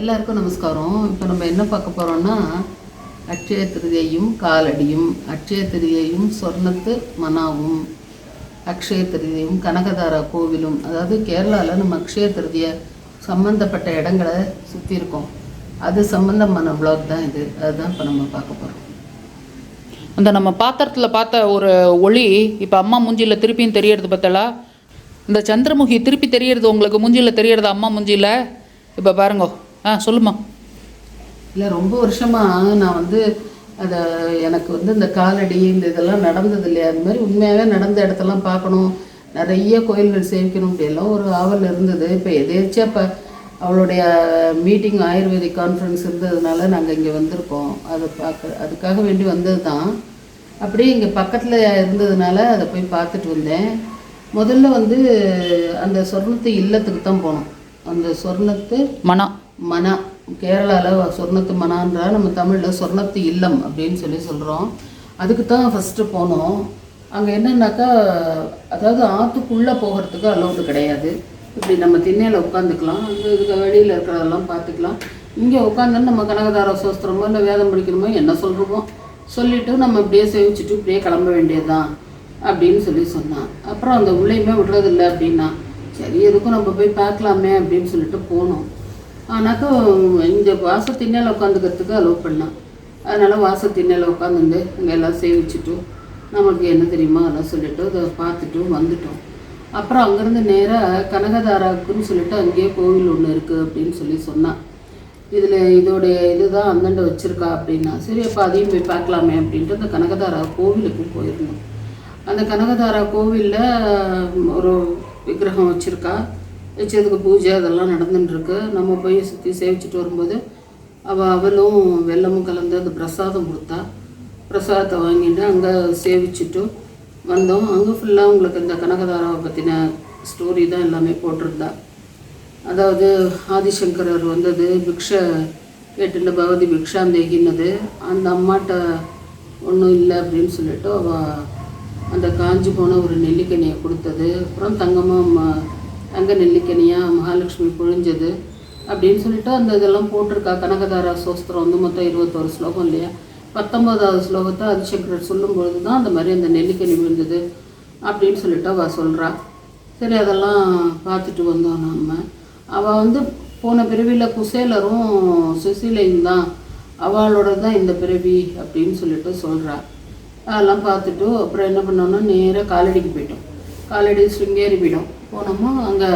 எல்லாருக்கும் நமஸ்காரம். இப்போ நம்ம என்ன பார்க்க போகிறோம்னா அட்சய திருதியையும் காலடியும் அட்சய திருதியையும் சொர்ணத்து மனாவும் அக்ஷய திருதியும் கனகதாரா கோவிலும் அதாவது கேரளாவில் நம்ம அக்ஷய திருதியை சம்மந்தப்பட்ட இடங்களை சுற்றி இருக்கோம். அது சம்மந்தமான விளாக் தான் இது. அதுதான் இப்போ நம்ம பார்க்க போகிறோம் அந்த நம்ம பாத்திரத்தில் பார்த்த ஒரு ஒளி இப்போ அம்மா மூஞ்சியில் திருப்பியும் தெரியறது பார்த்தலா? இந்த சந்திரமுகி திருப்பி தெரியறது உங்களுக்கு மூஞ்சியில் தெரியறது அம்மா மூஞ்சியில்? இப்போ பாருங்க. ஆ சொல்லுமா இல்லை ரொம்ப வருஷமாக நான் வந்து அதை எனக்கு வந்து இந்த காலடி இந்த இதெல்லாம் நடந்தது இல்லையா? அது மாதிரி உண்மையாகவே நடந்த இடத்தெல்லாம் பார்க்கணும். நிறைய கோயில்கள் சேவிக்கணும் அப்படியெல்லாம் ஒரு ஆவல் இருந்தது. இப்போ எதேச்சியாக இப்போ அவளுடைய மீட்டிங் ஆயுர்வேதிக் கான்ஃபரன்ஸ் இருந்ததுனால நாங்கள் இங்கே வந்திருக்கோம். அதை பார்க்க அதுக்காக வேண்டி வந்தது தான் அப்படியே இங்கே பக்கத்தில் இருந்ததுனால அதை போய் பார்த்துட்டு வந்தேன். முதல்ல வந்து அந்த சொர்ணத்து இல்லத்துக்கு தான் போனோம். அந்த சொர்ணத்து மனா. மனா கேரளாவில் சொர்ணத்து மனான்றா நம்ம தமிழில் சொர்ணத்து இல்லம் அப்படின்னு சொல்லி சொல்கிறோம் அதுக்கு தான் ஃபஸ்ட்டு போனோம். அங்கே என்னன்னாக்கா அதாவது ஆற்றுக்குள்ளே போகிறதுக்கு அலௌடு கிடையாது. இப்படி நம்ம திண்ணையில் உட்காந்துக்கலாம். அந்த இதுக்கு வெளியில் இருக்கிறதெல்லாம் பார்த்துக்கலாம். இங்கே உட்காந்து நம்ம கனகதார சோஸ்திரமோ இல்லை வேதம் படிக்கணுமோ என்ன சொல்கிறோமோ சொல்லிவிட்டு நம்ம இப்படியே சேவிச்சுட்டு இப்படியே கிளம்ப வேண்டியதுதான் அப்படின்னு சொல்லி சொன்னான். அப்புறம் அந்த உள்ளேயுமே விடுறதில்லை அப்படின்னா சரி எதுக்கும் நம்ம போய் பார்க்கலாமே அப்படின்னு சொல்லிட்டு போனோம். ஆனாக்கா இந்த வாச திண்ணையில் உட்காந்துக்கிறதுக்கு அலோவ் பண்ணான் அதனால் வாச திண்ணையில் உட்காந்துட்டு அங்கே எல்லாம் சேவிச்சுட்டு நமக்கு என்ன தெரியுமோ? அதெல்லாம் சொல்லிட்டு அதை பார்த்துட்டும் வந்துட்டோம். அப்புறம் அங்கேருந்து நேராக கனகதாராவுக்குன்னு சொல்லிட்டு அங்கேயே கோவில் ஒன்று இருக்குது அப்படின்னு சொல்லி சொன்னான் இதில் இதோடைய இதுதான் அந்தண்டை வச்சுருக்கா அப்படின்னா சரி அப்போ அதையும் போய் பார்க்கலாமே அப்படின்ட்டு அந்த கனகதாரா கோவிலுக்கு போயிருந்தோம். அந்த கனகதாரா கோவிலில் ஒரு விக்கிரகம் வச்சுருக்கா. வச்சதுக்கு பூஜை அதெல்லாம் நடந்துட்டுருக்கு. நம்ம போய் சுற்றி சேவிச்சுட்டு வரும்போது அவள் அவளும் வெள்ளமும் கலந்து அந்த பிரசாதம் கொடுத்தா. பிரசாதத்தை வாங்கிட்டு அங்கே சேவிச்சுட்டு வந்தோம். அங்கே ஃபுல்லாக உங்களுக்கு இந்த கனகதாராவை பற்றின ஸ்டோரி தான் எல்லாமே போட்டிருந்தா. அதாவது ஆதிசங்கரர் வந்தது பிக்ஷை கேட்டுல பகவதி பிக்ஷாந்தேகின்னது. அந்த அம்மாட்ட ஒன்றும் இல்லை அப்படின்னு சொல்லிட்டு அவள் அந்த காஞ்சி போன ஒரு நெல்லிக்கனியை கொடுத்தது. அப்புறம் தங்கமாக அங்கே நெல்லிக்கனியாக மகாலட்சுமி பொழிஞ்சது அப்படின்னு சொல்லிட்டு அந்த இதெல்லாம் போட்டிருக்கா. கனகதாரா சோஸ்திரம் வந்து மொத்தம் இருபத்தோரு ஸ்லோகம் இல்லையா? பத்தொன்பதாவது ஸ்லோகத்தை ஆதிசங்கரர் சொல்லும்பொழுது தான் அந்த மாதிரி அந்த நெல்லிக்கனி விழுந்தது அப்படின்னு சொல்லிட்டு அவள் சொல்கிறா சரி அதெல்லாம் பார்த்துட்டு வந்தோம் நம்ம அவள் வந்து போன பிறவியில் குசேலரும் சுசீலையும் தான். அவளோட தான் இந்த பிறவி அப்படின்னு சொல்லிட்டு சொல்கிறா அதெல்லாம் பார்த்துட்டு அப்புறம் என்ன பண்ணோன்னா நேராக காலடிக்கு போயிட்டோம். காலடி ஸ்ருங்கேரி போயிட்டோம் போனோமா அங்கே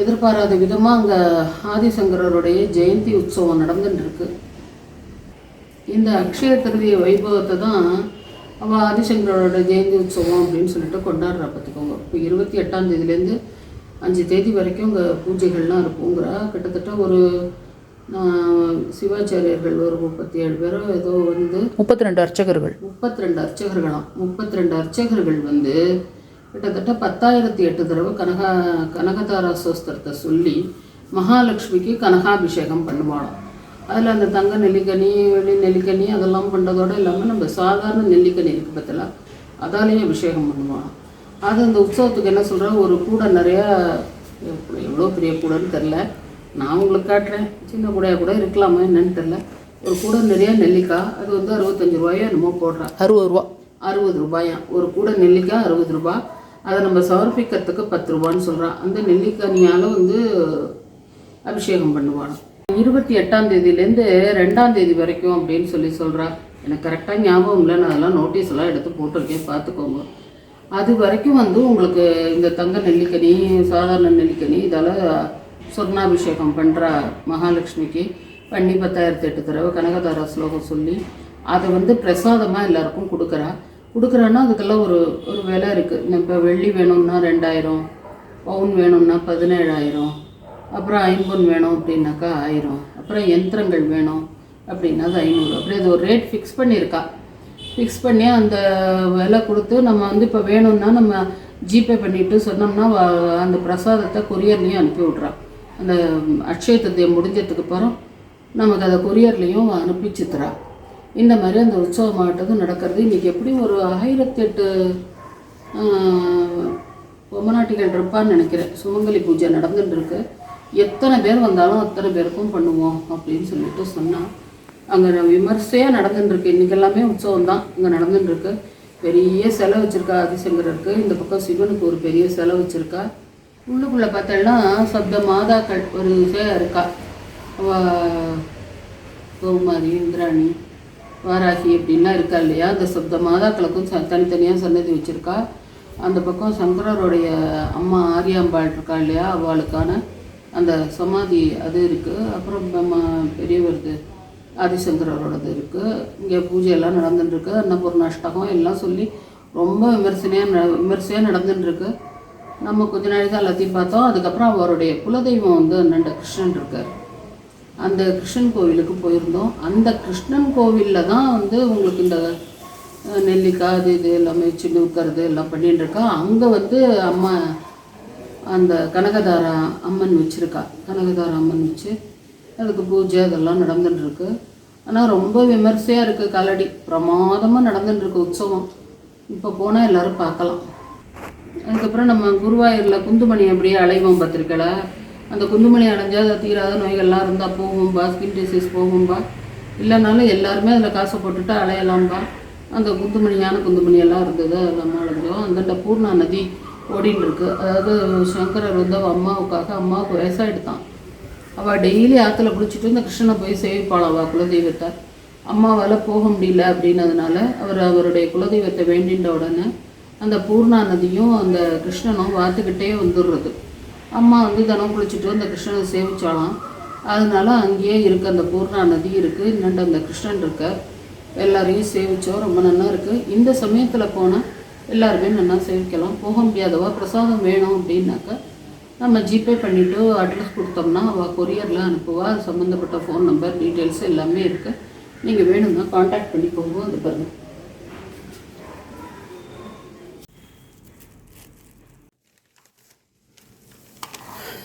எதிர்பாராத விதமாக அங்கே ஆதிசங்கரருடைய ஜெயந்தி உற்சவம் நடந்துட்டு இருக்கு இந்த அக்ஷய திருதிய வைபவத்தை தான் அவள் ஆதிசங்கரோட ஜெயந்தி உற்சவம் அப்படின்னு சொல்லிட்டு கொண்டாடுறா பார்த்துக்கோங்க. இப்போ இருபத்தி எட்டாம் தேதியிலேருந்து அஞ்சு தேதி வரைக்கும் இங்கே பூஜைகள்லாம் இருக்குங்கிறா கிட்டத்தட்ட ஒரு சிவாச்சாரியர்கள் ஒரு முப்பத்தி ஏழு பேரோ ஏதோ வந்து முப்பத்தி ரெண்டு அர்ச்சகர்கள். முப்பத்தி ரெண்டு அர்ச்சகர்களாம். முப்பத்தி ரெண்டு அர்ச்சகர்கள் வந்து கிட்டத்தட்ட பத்தாயிரத்தி எட்டு தடவை கனகா கனகதாரா சோஸ்திரத்தை சொல்லி மகாலட்சுமிக்கு கனகாபிஷேகம் பண்ணுவாளாம். அதில் அந்த தங்க நெல்லிக்கனி வெள்ளி நெல்லிக்கனி அதெல்லாம் பண்ணுறதோட இல்லாமல் நம்ம சாதாரண நெல்லிக்கனி இருக்குது பார்த்தல அதாலேயும் அபிஷேகம் பண்ணுவாளாம். அது அந்த உற்சவத்துக்கு என்ன சொல்கிறா ஒரு கூடை நிறையா எவ்வளோ பெரிய கூடைன்னு தெரில நான் உங்களுக்கு காட்டுறேன். சின்ன கூடையாக கூட இருக்கலாமா என்னன்னு தெரில ஒரு கூடை நிறைய நெல்லிக்காய் அது வந்து அறுபத்தஞ்சு ரூபாயோ என்னமோ போடுறா. அறுபது ரூபா. அறுபது ரூபாயாம் ஒரு கூடை நெல்லிக்காய் அறுபது ரூபாய் அதை நம்ம சமர்ப்பிக்கிறதுக்கு பத்து ரூபான்னு சொல்கிறான் அந்த நெல்லிக்கனியால் வந்து அபிஷேகம் பண்ணுவாளாம் இருபத்தி எட்டாம் தேதியிலேருந்து ரெண்டாம் தேதி வரைக்கும் அப்படின்னு சொல்லி சொல்கிறா எனக்கு கரெக்டாக ஞாபகம் இல்லை. நான் அதெல்லாம் நோட்டீஸ் எல்லாம் எடுத்து போட்டிருக்கேன். பார்த்துக்கோங்க. அது வரைக்கும் வந்து உங்களுக்கு இந்த தங்க நெல்லிக்கனி சாதாரண நெல்லிக்கனி இதால் சொர்ணாபிஷேகம் பண்ணுறா மகாலட்சுமிக்கு. பண்ணி பத்தாயிரத்தி எட்டு தடவை கனகதாரா ஸ்லோகம் சொல்லி அதை வந்து பிரசாதமாக எல்லாருக்கும் கொடுக்குறா. கொடுக்குறான்னா அதுக்கெல்லாம் ஒரு ஒரு விலை இருக்குது இப்போ வெள்ளி வேணும்னா ரெண்டாயிரம் பவுன் வேணும்னா பதினேழாயிரம் அப்புறம் ஐம்பொன் வேணும் அப்படின்னாக்கா ஆயிரம் அப்புறம் யந்திரங்கள் வேணும் அப்படின்னா அது ஐநூறு. அப்படி அது ஒரு ரேட் ஃபிக்ஸ் பண்ணியிருக்கா. ஃபிக்ஸ் பண்ணி அந்த விலை கொடுத்து நம்ம வந்து இப்போ வேணும்னா நம்ம ஜிபே பண்ணிவிட்டு சொன்னோம்னா அந்த பிரசாதத்தை கொரியர்லேயும் அனுப்பி விட்றான் அந்த அக்ஷய முடிஞ்சதுக்கு அப்புறம் நமக்கு அதை கொரியர்லேயும் அனுப்பிச்சுத்துறான் இந்த மாதிரி அந்த உற்சவமாகட்டும் நடக்கிறது. இன்றைக்கி எப்படி ஒரு ஆயிரத்தி எட்டு பொம்மநாட்டிகள் இருப்பான்னு நினைக்கிறேன். சுமங்கலி பூஜை நடந்துட்டு இருக்கு எத்தனை பேர் வந்தாலும் அத்தனை பேருக்கும் பண்ணுவோம் அப்படின்னு சொல்லிட்டு சொன்னால் அங்கே விமர்சையாக நடந்துட்டுருக்கு. இன்றைக்கி எல்லாமே உற்சவம் தான் இங்கே நடந்துட்டுருக்கு. பெரிய சிலை வச்சுருக்கா ஆதிசங்கரருக்கு. இந்த பக்கம் சிவனுக்கு ஒரு பெரிய சிலை வச்சுருக்கா. உள்ளுக்குள்ளே பார்த்தோம்னா சப்த மாதாக்கள் ஒரு இதாக இருக்கா. கௌமாரி இந்திராணி வாராகி அப்படின்லாம் இருக்கா இல்லையா? அந்த சப்த மாதாக்களுக்கும் ச தனித்தனியாக சன்னதி வச்சுருக்கா. அந்த பக்கம் சங்கரருடைய அம்மா ஆரியாம்பாள் இருக்கா இல்லையா? அவளுக்கான அந்த சமாதி அது இருக்குது அப்புறம் நம்ம பெரியவரது ஆதிசங்கரோடது இருக்குது இங்கே பூஜையெல்லாம் நடந்துட்டுருக்கு. அன்னபூர்ண அஷ்டகம் எல்லாம் சொல்லி ரொம்ப விமர்சனையாக ந விமர்சையாக நடந்துட்டுருக்கு. நம்ம கொஞ்ச நாளைக்கு எல்லாத்தையும் பார்த்தோம். அதுக்கப்புறம் அவருடைய குலதெய்வம் வந்து அண்ணன் கிருஷ்ணன் இருக்கார். அந்த கிருஷ்ணன் கோவிலுக்கு போயிருந்தோம். அந்த கிருஷ்ணன் கோவிலில் தான் வந்து உங்களுக்கு இந்த நெல்லிக்காய் அது இது எல்லாமே வச்சு நூக்கிறது எல்லாம் பண்ணிட்டு இருக்கா. அங்கே வந்து அம்மா அந்த கனகதாரா அம்மன் வச்சுருக்கா. கனகதாரா அம்மன் வச்சு அதுக்கு பூஜை அதெல்லாம் நடந்துட்டுருக்கு ஆனால் ரொம்ப விமர்சையாக இருக்குது கலடி. பிரமாதமாக நடந்துட்டுருக்கு உற்சவம். இப்போ போனால் எல்லோரும் பார்க்கலாம். அதுக்கப்புறம் நம்ம குருவாயூரில் குந்துமணி அப்படியே அலைவோம் பார்த்துருக்கல. அந்த குந்துமணி அடைஞ்சால் அது தீராத நோய்கள்லாம் இருந்தால் போகும்பா ஸ்கின் டிசீஸ் போகும்பா இல்லைனாலும் எல்லாருமே அதில் காசை போட்டுட்டு அலையலாம்பா அந்த குந்துமணியான குந்துமணியெல்லாம் இருந்தது அதெல்லாம் அடைஞ்சோம். அந்தண்ட பூர்ணா நதி ஓடின்னு இருக்கு. அதாவது சங்கரர் வந்து அவள் அம்மாவுக்காக அம்மாவுக்கு வயசாகிடுதான் அவள் டெய்லி ஆற்றுல குளிச்சுட்டு இந்த கிருஷ்ணனை போய் சேவிப்பாள் அவள் குலதெய்வத்தை. அம்மாவால் போக முடியல அப்படின்னதுனால அவர் அவருடைய குலதெய்வத்தை வேண்டின்ற உடனே அந்த பூர்ணா நதியும் அந்த கிருஷ்ணனும் வாத்துக்கிட்டே வந்துடுறது. அம்மா வந்து தினம் குளிச்சுட்டு அந்த கிருஷ்ணனை சேவிச்சாலாம். அதனால அங்கேயே இருக்க அந்த பூர்ணா நதி இருக்குது இன்னண்டு அந்த கிருஷ்ணன் இருக்க எல்லாரையும் சேவிச்சோம் ரொம்ப நல்லா இருக்குது இந்த சமயத்தில் போனால் எல்லாருமே நல்லா சேவிக்கலாம். போக முடியாதவா பிரசாதம் வேணும் அப்படின்னாக்கா நம்ம ஜிபே பண்ணிவிட்டு அட்ரஸ் கொடுத்தோம்னா அவள் கொரியரில் அனுப்புவா. அது சம்மந்தப்பட்ட ஃபோன் நம்பர் டீட்டெயில்ஸ் எல்லாமே இருக்குது நீங்கள் வேணும்னா காண்டாக்ட் பண்ணிக்கோங்க அது பாருங்கள்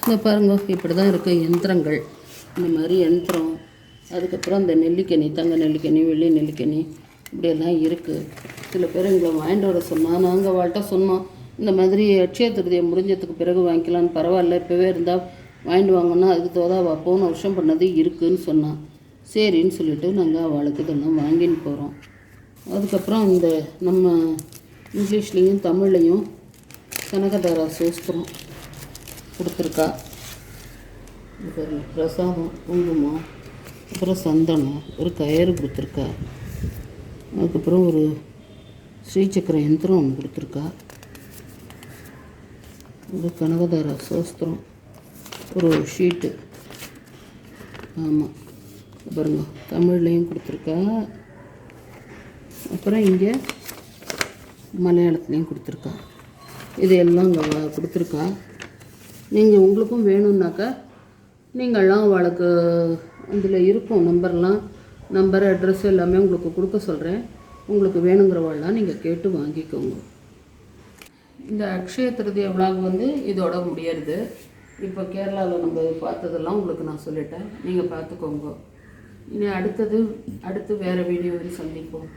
இந்த பாருங்க இப்படி தான் இருக்குது யந்திரங்கள் இந்த மாதிரி யந்திரம் அதுக்கப்புறம் இந்த நெல்லிக்கனி தங்க நெல்லிக்கனி வெள்ளி நெல்லிக்கனி இப்படியெல்லாம் இருக்குது சில பேர் எங்களை வாங்கிட்டு வர சொன்னால் நாங்கள் வாழ்கிட்ட சொன்னோம் இந்த மாதிரி அட்சய திருதியை முடிஞ்சதுக்கு பிறகு வாங்கிக்கலான்னு பரவாயில்ல இப்போவே இருந்தால் வாங்கிட்டு வாங்கன்னா அதுக்கு தோதா அவள் போன வருஷம் பண்ணது இருக்குதுன்னு சொன்னான். சரின்னு சொல்லிவிட்டு நாங்கள் அவளுக்கு இதெல்லாம் வாங்கின்னு போகிறோம் அதுக்கப்புறம் இந்த நம்ம இங்கிலீஷ்லேயும் தமிழ்லையும் கனகதாரா சோஸ்திரம். கொடுத்துருக்கா. இது பிரசாதம் குங்குமம் அப்புறம் சந்தனம் ஒரு கயிறு கொடுத்துருக்கா. அதுக்கப்புறம் ஒரு ஸ்ரீசக்கர யந்திரம் ஒன்று கொடுத்துருக்கா. ஒரு கனகதார சோஸ்திரம் ஒரு ஷீட்டு. ஆமாம் பாருங்க தமிழ்லேயும் கொடுத்துருக்கா. அப்புறம் இங்கே மலையாளத்துலேயும் கொடுத்துருக்கா. இது எல்லாம் இங்கே கொடுத்துருக்கா. நீங்கள் உங்களுக்கும் வேணும்னாக்கா நீங்கள்லாம் அவளுக்கு அதில் இருக்கும் நம்பர்லாம் நம்பர் அட்ரஸ் எல்லாமே உங்களுக்கு கொடுக்க சொல்கிறேன் உங்களுக்கு வேணுங்கிறவாள்லாம் நீங்கள் கேட்டு வாங்கிக்கோங்க. இந்த அக்ஷய திருதிய விழாக்கு வந்து இதோட முடியறது. இப்போ கேரளாவில் நம்ம பார்த்ததெல்லாம் உங்களுக்கு நான் சொல்லிட்டேன். நீங்கள் பார்த்துக்கோங்க. இனி அடுத்தது அடுத்து வேறு வீடியோவில் சந்திப்போம்.